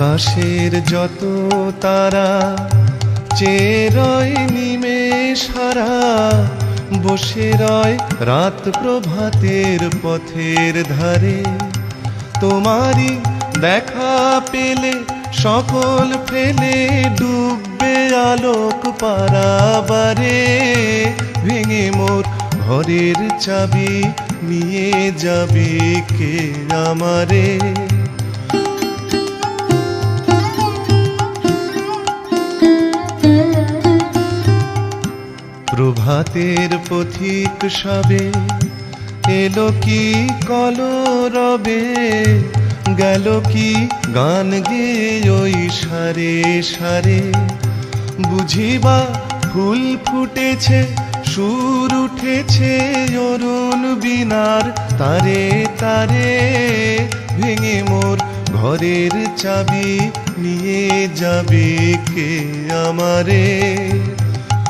আকাশের যত তারা, চেরয় নিমে সারা বসে রয় রাত প্রভাতের পথের ধারে। তোমারই দেখা পেলে, সকল ফেলে ডুববে আলোক পারাবারে। ভেঙে মোর ঘরের চাবি নিয়ে যাবে কে আমারে? প্রভাতের পথিক সবে এলো কি কল রবে গেল কি গান গে ওই সারে সারে? বুঝিবা ফুল ফুটেছে, সুর উঠেছে অরুণ বিনার তারে তারে। ভেঙে মোর ঘরের চাবি নিয়ে যাবে কে আমারে?